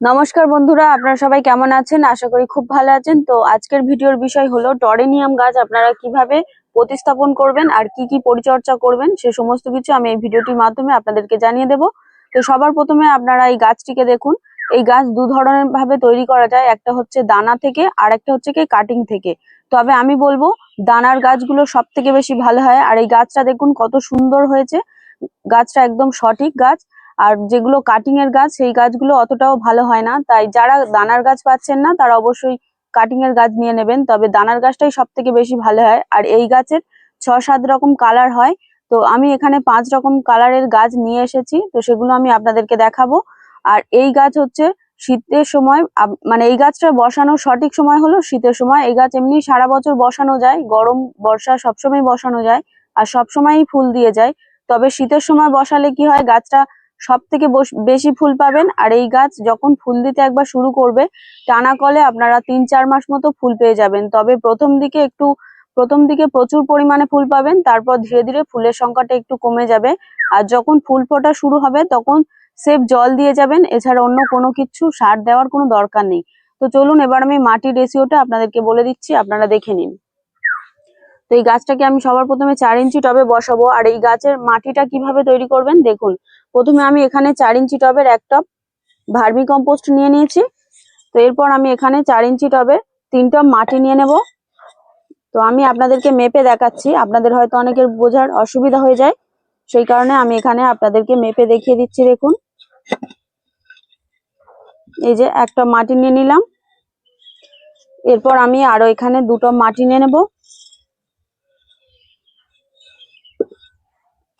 নমস্কার বন্ধুরা, আপনারা সবাই কেমন আছেন? আশা করি খুব ভালো আছেন। তো আজকের ভিডিওর বিষয় হলো টরেনিয়াম গাছ আপনারা কীভাবে প্রতিস্থাপন করবেন আর কি কি পরিচর্যা করবেন, সে সমস্ত কিছু আমি এই ভিডিওটির মাধ্যমে আপনাদেরকে জানিয়ে দেব। তো সবার প্রথমে আপনারা এই গাছটিকে দেখুন। এই গাছ দু ধরনের ভাবে তৈরি করা যায়। একটা হচ্ছে দানা থেকে, আর একটা হচ্ছে কি কাটিং থেকে। তবে আমি বলব, দানার গাছগুলো সব থেকে বেশি ভালো হয়। আর এই গাছটা দেখুন কত সুন্দর হয়েছে। গাছটা একদম সঠিক গাছ। আর যেগুলো কাটিং এর গাছ, সেই গাছগুলো অতটাও ভালো হয় না। তাই যারা দানার গাছ পাচ্ছেন না, তারা অবশ্যই কাটিং এর গাছ নিয়ে নেবেন। তবে দানার গাছটাই সব থেকে বেশি ভালো হয়। আর এই গাছের ছ সাত রকম কালার হয়। তো আমি এখানে পাঁচ রকম কালারের গাছ নিয়ে এসেছি। তো সেগুলো আমি আপনাদেরকে দেখাবো। আর এই গাছ হচ্ছে শীতের সময় মানে এই গাছটা বসানোর সঠিক সময় হলো শীতের সময়। এই গাছ এমনি সারা বছর বসানো যায়। গরম, বর্ষা সবসময় বসানো যায়। আর সবসময়ই ফুল দিয়ে যায়। তবে শীতের সময় বসালে কি হয়, গাছটা সব থেকে বেশি ফুল পাবেন। আর এই গাছ যখন ফুল দিতে একবার শুরু করবে, টানা কলে আপনারা তিন চার মাস মতো ফুল পেয়ে যাবেন। তবে প্রথম দিকে একটু, প্রথম দিকে প্রচুর পরিমাণে ফুল পাবেন, তারপর ধীরে ধীরে ফুলের সংখ্যাটা একটু কমে যাবে। আর যখন ফুল ফোটা শুরু হবে, তখন সেফ জল দিয়ে যাবেন। এছাড়া অন্য কোনো কিছু সার দেওয়ার কোনো দরকার নেই। তো চলুন, এবার আমি মাটির রেশিওটা আপনাদেরকে বলে দিচ্ছি, আপনারা দেখে নিন। তো এই গাছটাকে আমি সবার প্রথমে চার ইঞ্চি টবে বসাবো। আর এই গাছের মাটিটা কীভাবে তৈরি করবেন দেখুন। প্রথমে আমি এখানে চার ইঞ্চি টবের এক টব ভার্মি কম্পোস্ট নিয়ে নিয়েছি। তো এরপর আমি এখানে চার ইঞ্চি টবের তিন টব মাটি নিয়ে নেব। তো আমি আপনাদেরকে মেপে দেখাচ্ছি। আপনাদের হয়তো অনেকের বোঝার অসুবিধা হয়ে যায়। সেই কারণে আমি এখানে আপনাদেরকে মেপে দেখিয়ে দিচ্ছি, দেখুন। এই যে একটা মাটি নিয়ে নিলাম। এরপর আমি আরও এখানে দুটো মাটি নিয়ে নেব।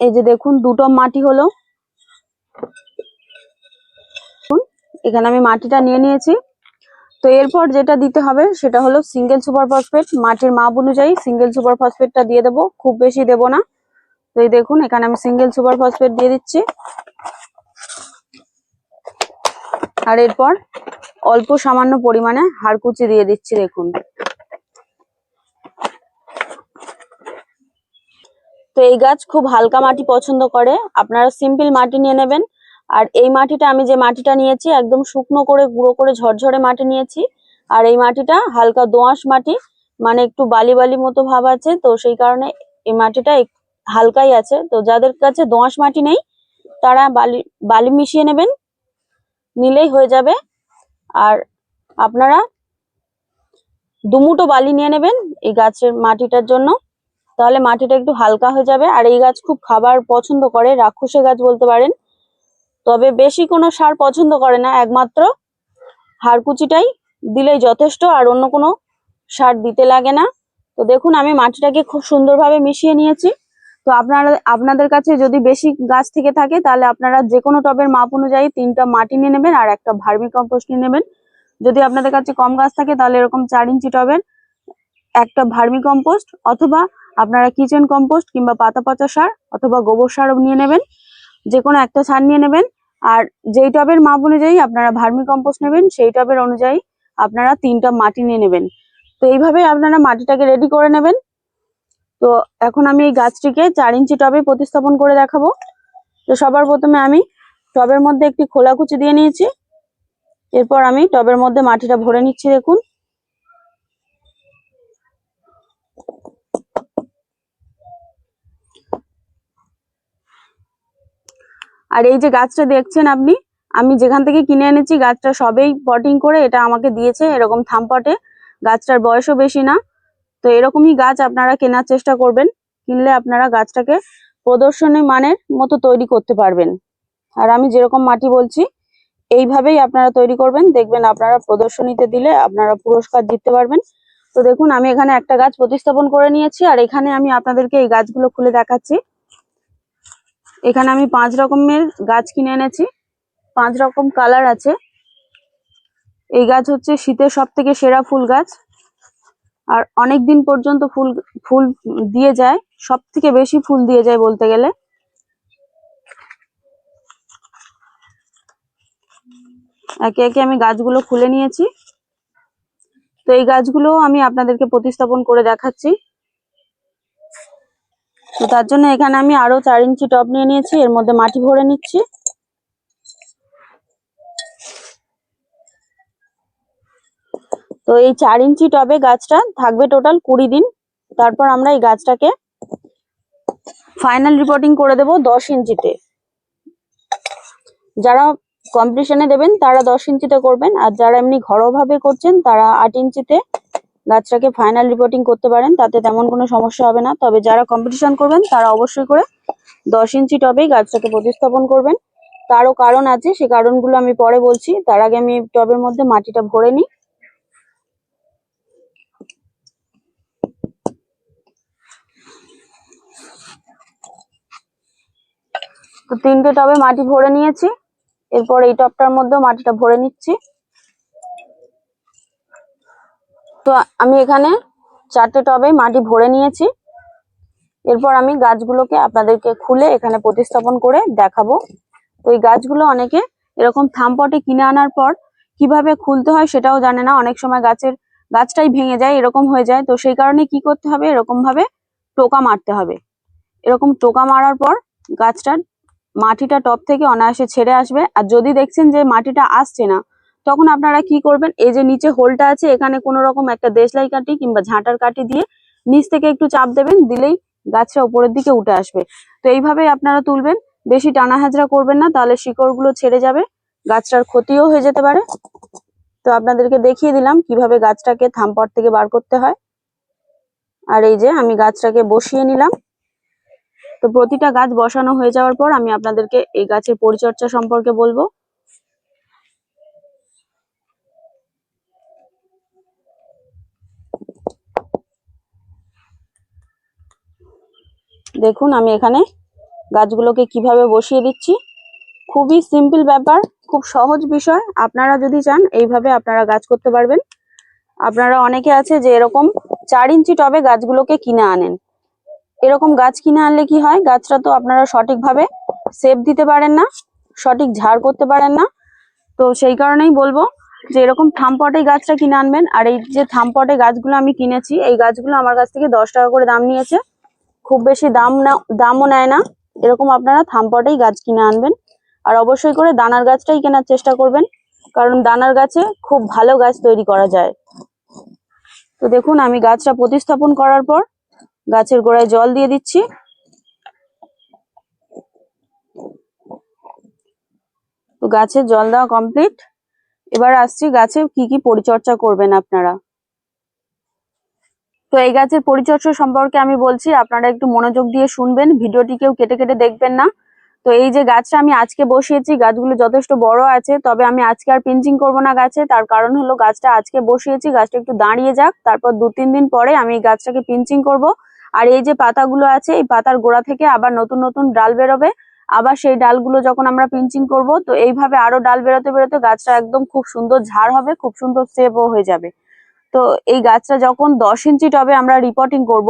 এই যে দেখুন, দুটো মাটি হলো। এখানে আমি মাটিটা নিয়ে নিয়েছি। তো এরপর যেটা দিতে হবে, সেটা হলো সিঙ্গেল সুপার ফসফেট মাটির মাপ অনুযায়ী সিঙ্গেল সুপার ফসফেটটা দিয়ে দেবো, খুব বেশি দেবো না। তো এই দেখুন, এখানে আমি সিঙ্গেল সুপার ফসফেট দিয়ে দিচ্ছি। আর এরপর অল্প সামান্য পরিমাণে হাড়কুচি দিয়ে দিচ্ছি, দেখুন। তো এই গাছ খুব হালকা মাটি পছন্দ করে। আপনারা সিম্পল মাটি নিয়ে নেবেন। আর এই মাটিটা আমি যে মাটিটা নিয়েছি, একদম শুকনো করে, গুঁড়ো করে, ঝরঝরে মাটি নিয়েছি। আর এই মাটিটা হালকা দোআঁশ মাটি মানে একটু বালি বালি মতো ভাব আছে, তো সেই কারণে এই মাটিটা হালকাই আছে। তো যাদের কাছে দোআঁশ মাটি নেই, তারা বালি বালি মিশিয়ে নেবেন। নিলেই হয়ে যাবে। আর আপনারা দুমুটো বালি নিয়ে নেবেন এই গাছের মাটিটার জন্য। তাহলে মাটিটা একটু হালকা হয়ে যাবে। আর এই গাছ খুব খাবার পছন্দ করে, রাক্ষসে গাছ বলতে পারেন। তবে বেশি কোনো সার পছন্দ করে না, একমাত্র হাড়কুচিটাই দিলেই যথেষ্ট, আর অন্য কোনো সার দিতে লাগে না। তো দেখুন, আমি মাটিটাকে খুব সুন্দরভাবে মিশিয়ে নিয়েছি। তো আপনারা, আপনাদের কাছে যদি বেশি গাছ থেকে থাকে, তাহলে আপনারা যে কোনো টবের মাপ অনুযায়ী তিনটা মাটি নিয়ে নেবেন আর একটা ভার্মি কম্পোস্ট নিয়ে নেবেন। যদি আপনাদের কাছে কম গাছ থাকে, তাহলে এরকম চার ইঞ্চি টবের একটা ভার্মি কম্পোস্ট অথবা আপনারা কিচেন কম্পোস্ট কিংবা পাতা পচা সার অথবা গোবর সারও নিয়ে নেবেন যে কোনো একটা সার নিয়ে নেবেন, আর যেই টবের মাপ অনুযায়ী আপনারা ভার্মি কম্পোস্ট নেবেন, সেই টবের অনুযায়ী আপনারা তিনটা মাটি নিয়ে নেবেন। তো এইভাবে আপনারা মাটিটাকে রেডি করে নেবেন। তো এখন আমি এই গাছটিকে চার ইঞ্চি টবে প্রতিস্থাপন করে দেখাবো। তো সবার প্রথমে আমি টবের মধ্যে একটি খোলা খোলাকুচি দিয়ে নিয়েছি। এরপর আমি টবের মধ্যে মাটিটা ভরে নিচ্ছি দেখুন। আর এই যে গাছটা দেখছেন আপনি, আমি যেখান থেকে কিনে এনেছি গাছটা সবেই পটিং করে এটা আমাকে দিয়েছে এরকম থামপটে। গাছটার বয়সও বেশি না। তো এরকমই গাছ আপনারা কেনার চেষ্টা করবেন, কিনলে আপনারা গাছটাকে প্রদর্শনী মানের মতো তৈরি করতে পারবেন। আর আমি যেরকম মাটি বলছি, এইভাবেই আপনারা তৈরি করবেন। দেখবেন আপনারা প্রদর্শনীতে দিলে আপনারা পুরস্কার জিততে পারবেন। তো দেখুন, আমি এখানে একটা গাছ প্রতিস্থাপন করে নিয়েছি আর এখানে আমি আপনাদেরকে এই গাছগুলো খুলে দেখাচ্ছি। এখানে আমি পাঁচ রকমের গাছ কিনে এনেছি। পাঁচ রকম কালার আছে। এই গাছ হচ্ছে শীতের সব থেকে সেরা ফুল গাছ। আর অনেক দিন পর্যন্ত ফুল ফুল দিয়ে যায় সব থেকে বেশি ফুল দিয়ে যায় বলতে গেলে। একে একে আমি গাছগুলো খুলে নিয়েছি। তো এই গাছগুলো আমি আপনাদেরকে প্রতিস্থাপন করে দেখাচ্ছি। তো তার জন্য এখানে আমি আরও চার ইঞ্চি টব নিয়ে নিয়েছি, এর মধ্যে মাটি ভরে নিচ্ছি। তো এই চার ইঞ্চি টবে গাছটা থাকবে টোটাল কুড়ি দিন। তারপর আমরা এই গাছটাকে ফাইনাল রিপোর্টিং করে দেব দশ ইঞ্চিতে। যারা কম্পিটিশনে দেবেন তারা দশ ইঞ্চিতে করবেন, আর যারা এমনি ঘরোয়াভাবে করছেন তারা আট ইঞ্চিতে গাছটাকে ফাইনাল রিপোর্টিং করতে পারেন, তাতে তেমন কোনো সমস্যা হবে না। তবে যারা কম্পিটিশন করবেন, তারা অবশ্যই করে দশ ইঞ্চি টবেই গাছটাকে প্রতিস্থাপন করবেন। তারও কারণ আছে, সে কারণগুলো আমি পরে বলছি। তার আগে আমি টবের মধ্যে মাটিটা ভরে নিই। তো তিনটে টবে মাটি ভরে নিয়েছি। এরপর এই টবটার মধ্যেও মাটিটা ভরে নিচ্ছি। তো আমি এখানে চারটে টবে মাটি ভরে নিয়েছি। এরপর আমি গাছগুলোকে আপনাদেরকে খুলে এখানে প্রতিস্থাপন করে দেখাবো। তো এই গাছগুলো অনেকে এরকম থামপটে কিনে আনার পর কীভাবে খুলতে হয় সেটাও জানে না। অনেক সময় গাছের গাছটাই ভেঙে যায়, এরকম হয়ে যায়। তো সেই কারণে কি করতে হবে? এরকম ভাবে টোকা মারতে হবে। এরকম টোকা মারার পর গাছটার মাটিটা টপ থেকে অনায়াসে ছেড়ে আসবে। আর যদি দেখছেন যে মাটিটা আসছে না তখন আপনারা কি করবেন? এই যে নিচে হোলটা আছে, এখানে কোনো রকম একটা দেশলাই কাটি কিংবা ঝাঁটার কাঠি দিয়ে নিচ থেকে একটু চাপ দেবেন, দিলেই গাছটা উপরের দিকে উঠে আসবে। তো এইভাবে আপনারা তুলবেন, বেশি টানা হাজরা করবেন না, তাহলে শিকড়গুলো ছেড়ে যাবে, গাছটার ক্ষতিও হয়ে যেতে পারে। তো আপনাদেরকে দেখিয়ে দিলাম কীভাবে গাছটাকে থামপট থেকে বার করতে হয়। আর এই যে আমি গাছটাকে বসিয়ে নিলাম। তো প্রতিটা গাছ বসানো হয়ে যাওয়ার পর আমি আপনাদেরকে এই গাছের পরিচর্যা সম্পর্কে বলব। দেখুন, আমি এখানে গাছগুলোকে কীভাবে বসিয়ে দিচ্ছি। খুবই সিম্পল ব্যাপার, খুব সহজ বিষয়। আপনারা যদি চান, এইভাবে আপনারা গাছ করতে পারবেন। আপনারা অনেকে আছে যে এরকম চার ইঞ্চি টবে গাছগুলোকে কিনে আনেন। এরকম গাছ কিনে আনলে কি হয়, গাছটা তো আপনারা সঠিকভাবে সেপ দিতে পারেন না, সঠিক ঝাড় করতে পারেন না। তো সেই কারণেই বলব যে এরকম থামপটে গাছটা কিনে আনবেন। আর এই যে থামপটে গাছগুলো আমি কিনেছি, এই গাছগুলো আমার কাছ থেকে দশ টাকা করে দাম নিয়েছে। খুব বেশি দাম না, দামও নেয় না। এরকম আপনারা থামপটেই গাছ কিনে আনবেন। আর অবশ্যই করে দানার গাছটাই কেনার চেষ্টা করবেন। কারণ দানার গাছে খুব ভালো গাছ তৈরি করা যায়। তো দেখুন, আমি গাছটা প্রতিস্থাপন করার পর গাছের গোড়ায় জল দিয়ে দিচ্ছি। তো গাছের জল দেওয়া কমপ্লিট। এবার আসছি গাছে কি কি পরিচর্যা করবেন আপনারা। তো এই গাছের পরিচর্যা সম্পর্কে আমি বলছি, আপনারা একটু মনোযোগ দিয়ে শুনবেন, ভিডিওটি কেউ কেটে কেটে দেখবেন না। তো এই যে গাছটা আমি আজকে বসিয়েছি, গাছগুলো যথেষ্ট বড় আছে, তবে আমি আজকে আর পিঞ্চিং করব না গাছে, তার কারণ হলো গাছটা আজকে বসিয়েছি, গাছটা একটু দাঁড়িয়ে যাক, তারপর দু তিন দিন পরে আমি এই গাছটাকে পিঞ্চিং করব। আর এই যে পাতাগুলো আছে, এই পাতার গোড়া থেকে আবার নতুন নতুন ডাল বেরোবে, আবার সেই ডালগুলো যখন আমরা পিঞ্চিং করব, তো এইভাবে আরও ডাল বেরোতে বেরোতে গাছটা একদম খুব সুন্দর ঝাড় হবে, খুব সুন্দর সেপও হয়ে যাবে। তো এই গাছটা যখন দশ ইঞ্চি টবে আমরা রিপোর্টিং করব,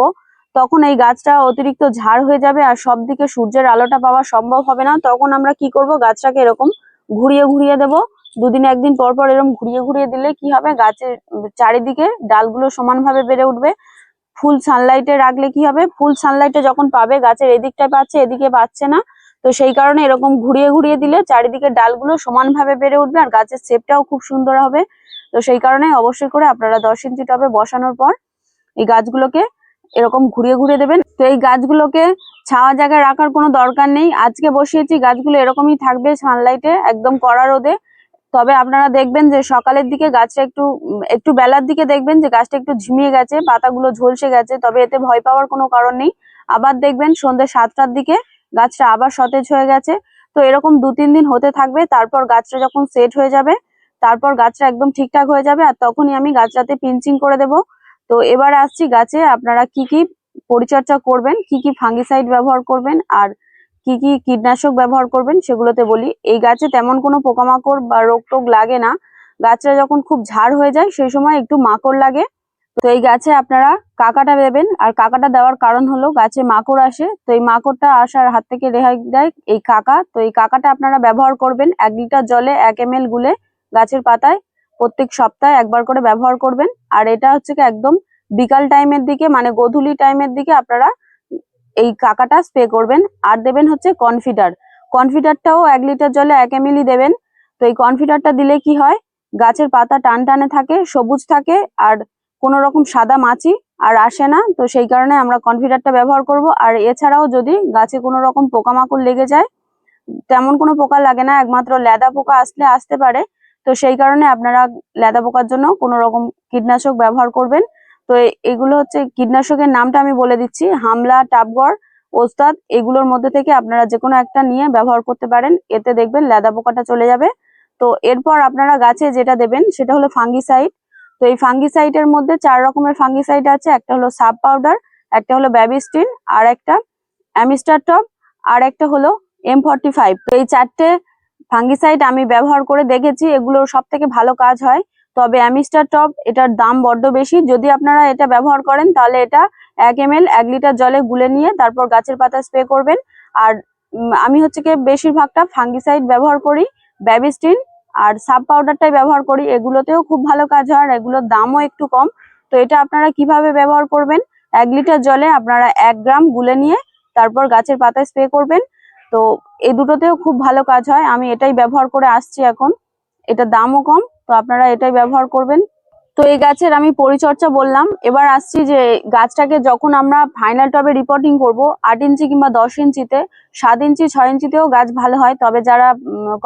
তখন এই গাছটা অতিরিক্ত ঝাড় হয়ে যাবে আর সব দিকে সূর্যের আলোটা পাওয়া সম্ভব হবে না। তখন আমরা কি করব, গাছটাকে এরকম ঘুরিয়ে ঘুরিয়ে দেব। দুদিন একদিন পর পর এরকম ঘুরিয়ে ঘুরিয়ে দিলে কি হবে, গাছের চারিদিকে ডালগুলো সমানভাবে বেড়ে উঠবে। ফুল সানলাইটে রাখলে কি হবে, ফুল সানলাইটে যখন পাবে, গাছের এদিকটায় পাচ্ছে, এদিকে পাচ্ছে না। তো সেই কারণে এরকম ঘুরিয়ে ঘুরিয়ে দিলে চারিদিকে ডালগুলো সমানভাবে বেড়ে উঠবে আর গাছের শেপটাও খুব সুন্দর হবে। তো সেই কারণে অবশ্যই করে আপনারা দশ ইঞ্চি টবে বসানোর পর এই গাছগুলোকে এরকম ঘুরিয়ে ঘুরিয়ে দেবেন। তো এই গাছগুলোকে ছাওয়া জায়গায় রাখার কোনো দরকার নেই। আজকে বসিয়েছি, গাছগুলো এরকমই থাকবে সানলাইটে, একদম কড়া রোদে। তবে আপনারা দেখবেন যে সকালের দিকে গাছটা একটু একটু বেলার দিকে দেখবেন যে গাছটা একটু ঝিমিয়ে গেছে, পাতাগুলো ঝলসে গেছে, তবে এতে ভয় পাওয়ার কোনো কারণ নেই। আবার দেখবেন সন্ধ্যে সাতটার দিকে গাছটা আবার সতেজ হয়ে গেছে। তো এরকম দু তিন দিন হতে থাকবে, তারপর গাছটা যখন সেট হয়ে যাবে তারপর গাছটা একদম ঠিকঠাক হয়ে যাবে আর তখনই আমি গাছটাতে পিঞ্চিং করে দেব। তো এবার আসছি গাছে, আপনারা কি কি পরিচর্যা করবেন, কি কি ফাঙ্গিসাইড ব্যবহার করবেন আর কি কি কীটনাশক ব্যবহার করবেন সেগুলোতে বলি। এই গাছে তেমন কোনো পোকামাকড় বা রোগ টোগ লাগে না। গাছটা যখন খুব ঝাড় হয়ে যায় সেই সময় একটু মাকড় লাগে। তো এই গাছে আপনারা কাকাটা দেবেন আর কাকাটা দেওয়ার কারণ হলো গাছে মাকড় আসে। তো এই মাকড়টা আসার হাত থেকে রেহাই দেয় এই কাকা। তো এই কাকাটা আপনারা ব্যবহার করবেন এক লিটার জলে এক এম গুলে। গাছের পাতায় প্রত্যেক সপ্তাহে একবার করে ব্যবহার করবেন। আর এটা হচ্ছে কি একদম বিকাল টাইমের দিকে মানে গোধূলি টাইমের দিকে আপনারা এই কাকাটা স্প্রে করবেন। আর দেবেন হচ্ছে কনফিডার কনফিডারটাও এক লিটার জলে এক এমএলই দেবেন। তো এই কনফিডারটা দিলে কি হয়? গাছের পাতা টান টানে থাকে, সবুজ থাকে, আর কোনো রকম সাদা মাছি আর আসে না। তো সেই কারণে আমরা কনফিডারটা ব্যবহার করব। আর এছাড়াও যদি গাছে কোনো রকম পোকামাকড় লেগে যায়, তেমন কোনো পোকা লাগে না। একমাত্র লেদা পোকা আসলে আসতে পারে। তো সেই কারণে আপনারা লেদা পোকার জন্য কোনো রকম কীটনাশক ব্যবহার করবেন। তো এগুলো হচ্ছে কীটনাশকের নামটা আমি বলে দিচ্ছি, হামলা, টাপগড়, ওস্তাদ, এগুলোর মধ্যে থেকে আপনারা যে কোনো একটা নিয়ে ব্যবহার করতে পারেন। এতে দেখবেন লেদা পোকাটা চলে যাবে। তো এরপর আপনারা গাছে যেটা দেবেন সেটা হলো ফাঙ্গিসাইড। তো এই ফাঙ্গিসাইডের মধ্যে চার রকমের ফাঙ্গিসাইড আছে, একটা হলো সাব পাউডার, একটা হলো ব্যাবিস্টিন, আর একটা অ্যামিস্টার টপ, আর একটা হলো এম ফর্টি ফাইভ। তো এই চারটে ফাঙ্গিসাইড আমি ব্যবহার করে দেখেছি, এগুলোর সব থেকে ভালো কাজ হয়। তবে অ্যামিস্টার টপ এটার দাম বড্ড বেশি। যদি আপনারা এটা ব্যবহার করেন, তাহলে এটা এক এম এল এক লিটার জলে গুলে নিয়ে তারপর গাছের পাতা স্প্রে করবেন। আর আমি হচ্ছে কি বেশিরভাগটা ফাঙ্গিসাইড ব্যবহার করি ব্যাবিস্টিন আর সাব পাউডারটাই ব্যবহার করি। এগুলোতেও খুব ভালো কাজ হয় আর এগুলোর দামও একটু কম। তো এটা আপনারা কীভাবে ব্যবহার করবেন? এক লিটার জলে আপনারা এক গ্রাম গুলে নিয়ে তারপর গাছের পাতায় স্প্রে করবেন। তো এই দুটোতেও খুব ভালো কাজ হয়। আমি এটাই ব্যবহার করে আসছি এখন। এটা দামও কম, তো আপনারা এটাই ব্যবহার করবেন। তো এই গাছের আমি পরিচর্যা বললাম। এবার আসছি যে গাছটাকে যখন আমরা ফাইনাল টবে রিপোর্টিং করব, আট ইঞ্চি কিংবা দশ ইঞ্চিতে, সাত ইঞ্চি, ছয় ইঞ্চিতেও গাছ ভালো হয়। তবে যারা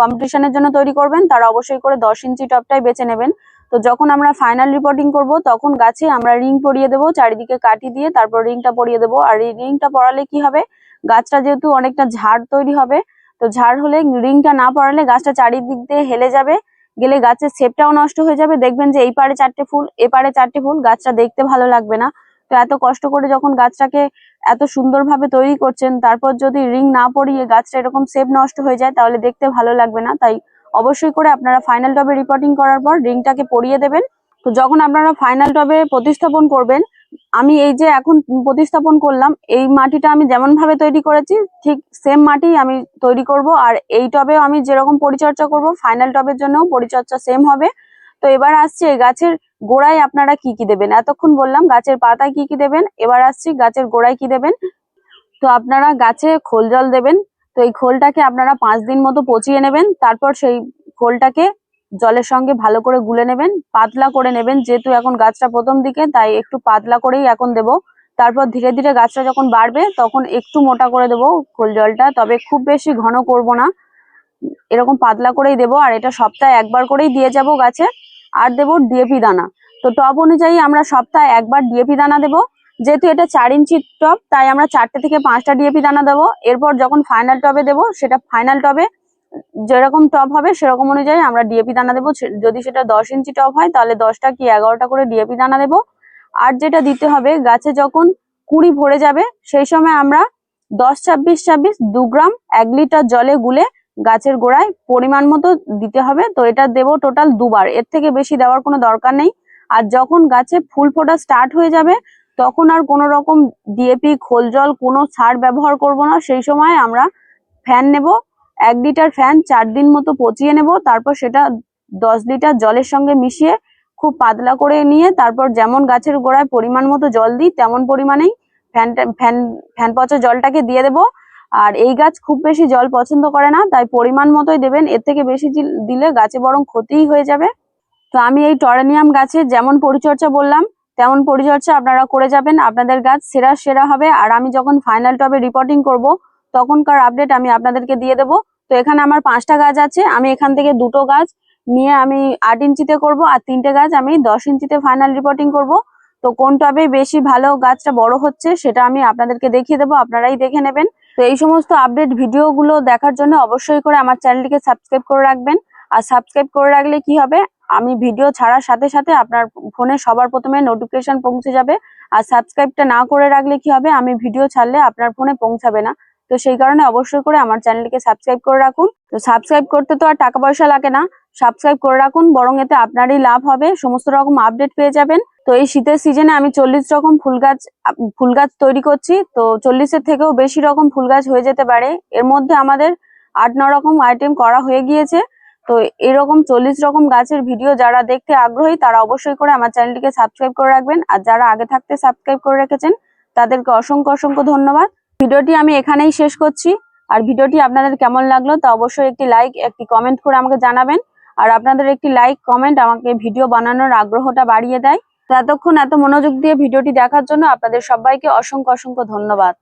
কম্পিটিশনের জন্য তৈরি করবেন, তারা অবশ্যই করে দশ ইঞ্চি টবটাই বেছে নেবেন। তো যখন আমরা ফাইনাল রিপোর্টিং করব, তখন গাছে আমরা রিং পরিয়ে দেবো, চারিদিকে কাটি দিয়ে তারপর রিংটা পরিয়ে দেবো। আর এই রিংটা পরালে কি হবে? গাছটা যেহেতু অনেকটা ঝাড় তৈরি হবে, তো ঝাড় হলে রিংটা না পড়ালে গাছটা চারিদিক দিয়ে হেলে যাবে, গেলে গাছের শেপটাও নষ্ট হয়ে যাবে। দেখবেন যে এই পারে চারটে ফুল, এ পারে চারটে ফুল, গাছটা দেখতে ভালো লাগবে না। তো এত কষ্ট করে যখন গাছটাকে এত সুন্দরভাবে তৈরি করছেন, তারপর যদি রিং না পরিয়ে গাছটা এরকম শেপ নষ্ট হয়ে যায়, তাহলে দেখতে ভালো লাগবে না। তাই অবশ্যই করে আপনারা ফাইনাল টবে রিপোর্টিং করার পর রিংটাকে পরিয়ে দেবেন। তো যখন আপনারা ফাইনাল টবে প্রতিস্থাপন করবেন আমি এই যে এখন প্রতিস্থাপন করলাম, এই মাটিটা আমি যেমন ভাবে তৈরি করেছি, ঠিক সেম মাটি আমি তৈরি করব। আর এই টবেও আমি যেরকম পরিচর্যা করব ফাইনাল টবের জন্য পরিচর্যা সেম হবে। তো এবার আসছে এই গাছের গোড়ায় আপনারা কি কি দেবেন? এতক্ষণ বললাম গাছের পাতায় কি কি দেবেন, এবার আসছি গাছের গোড়ায় কি দেবেন। তো আপনারা গাছে খোল জল দেবেন, তো এই খোলটাকে আপনারা পাঁচ দিন মতো পচিয়ে নেবেন, তারপর সেই খোলটাকে জলের সঙ্গে ভালো করে গুলে নেবেন, পাতলা করে নেবেন, যেহেতু এখন গাছটা প্রথম দিকে, তাই একটু পাতলা করেই এখন দেব। তারপর ধীরে ধীরে গাছটা যখন বাড়বে, তখন একটু মোটা করে দেবো খোল জলটা, তবে খুব বেশি ঘন করব না। এরকম পাতলা করেই দেবো, আর এটা সপ্তাহে একবার করেই দিয়ে যাব গাছে, আর দেবো ডিএপি দানা। তো টপ অনুযায়ী আমরা সপ্তাহে একবার ডিএপি দানা দেবো। যেহেতু এটা চার ইঞ্চি টপ তাই আমরা চারটে থেকে পাঁচটা ডিএপি দানা দেবো। এরপর যখন ফাইনাল টবে দেবো, সেটা ফাইনাল টবে যেরকম টপ হবে, সেরকম অনুযায়ী আমরা ডিএপি দানা দেবো। যদি সেটা দশ ইঞ্চি টপ হয়, তাহলে দশটা কি এগারোটা করে ডিএপি দানা দেবো। আর যেটা দিতে হবে, গাছে যখন কুড়ি ভরে যাবে, সেই সময় আমরা দশ ছাব্বিশ ছাব্বিশ দু গ্রাম এক লিটার জলে গুলে গাছের গোড়ায় পরিমাণ মতো দিতে হবে। তো এটা দেবো টোটাল দুবার। এর থেকে বেশি দেওয়ার কোনো দরকার নেই। আর যখন গাছে ফুল ফোটা স্টার্ট হয়ে যাবে, তখন আর কোনো রকম ডিএপি খোল জল, কোনো সার ব্যবহার করব না। সেই সময় আমরা ফ্যান নেব। এক লিটার ফ্যান চার দিন মতো পচিয়ে নেব, তারপর সেটা দশ লিটার জলের সঙ্গে মিশিয়ে খুব পাতলা করে নিয়ে তারপর যেমন গাছের গোড়ায় পরিমাণ মতো জল দিই, তেমন পরিমাণেই ফ্যানটা ফ্যান ফ্যান পচা জলটাকে দিয়ে দেবো। আর এই গাছ খুব বেশি জল পছন্দ করে না, তাই পরিমাণ মতোই দেবেন, এর থেকে বেশি দিলে গাছে বরং ক্ষতিই হয়ে যাবে। তো আমি এই টরেনিয়াম গাছে যেমন পরিচর্যা বললাম, তেমন পরিচর্যা আপনারা করে যাবেন, আপনাদের গাছ সেরা সেরা হবে। আর আমি যখন ফাইনাল টবে রিপোর্টিং করব, তখনকার আপডেট আমি আপনাদেরকে দিয়ে দেবো। তো এখানে আমার পাঁচটা গাছ আছে। আমি এখান থেকে দুটো গাছ নিয়ে আমি আট ইঞ্চিতে করব আর তিনটে গাছ আমি দশ ইঞ্চিতে ফাইনাল রিপোর্টিং করব। তো কোন টবে বেশি ভালো গাছটা বড় হচ্ছে সেটা আমি আপনাদেরকে দেখিয়ে দেবো, আপনারাই দেখে নেবেন। তো এই সমস্ত আপডেট ভিডিওগুলো দেখার জন্য অবশ্যই করে আমার চ্যানেলটিকে সাবস্ক্রাইব করে রাখবেন। আর সাবস্ক্রাইব করে রাখলে কি হবে? আমি ভিডিও ছাড়ার সাথে সাথে আপনার ফোনে সবার প্রথমে নোটিফিকেশন পৌঁছে যাবে। আর সাবস্ক্রাইবটা না করে রাখলে কি হবে? আমি ভিডিও ছাড়লে আপনার ফোনে পৌঁছাবে না। তো সেই কারণে অবশ্যই করে আমার চ্যানেলটিকে সাবস্ক্রাইব করে রাখুন। তো সাবস্ক্রাইব করতে তো আর টাকা পয়সা লাগে না। সাবস্ক্রাইব করে রাখুন, বরং এতে আপনারই লাভ হবে। সমস্ত রকম আপডেট পেয়ে যাবেন। তো এই শীতের সিজনে আমি চল্লিশ রকম ফুল গাছ ফুল গাছ তৈরি করছি। তো চল্লিশের থেকেও বেশি রকম ফুল গাছ হয়ে যেতে পারে। এর মধ্যে আমাদের আট ন রকম আইটেম করা হয়ে গিয়েছে। তো এরকম চল্লিশ রকম গাছের ভিডিও যারা দেখতে আগ্রহী, তারা অবশ্যই করে আমার চ্যানেলটিকে সাবস্ক্রাইব করে রাখবেন। আর যারা আগে থাকতে সাবস্ক্রাইব করে রেখেছেন, তাদেরকে অসংখ্য অসংখ্য ধন্যবাদ। ভিডিওটি আমি এখানেই শেষ করছি। আর ভিডিওটি আপনাদের কেমন লাগল তা অবশ্যই একটি লাইক একটি কমেন্ট করে আমাকে জানাবেন। আর আপনাদের একটি লাইক কমেন্ট আমাকে ভিডিও বানানোর আগ্রহটা বাড়িয়ে দেয়। এতক্ষণ এত মনোযোগ দিয়ে ভিডিওটি দেখার জন্য আপনাদের সবাইকে অসংখ্য অসংখ্য ধন্যবাদ।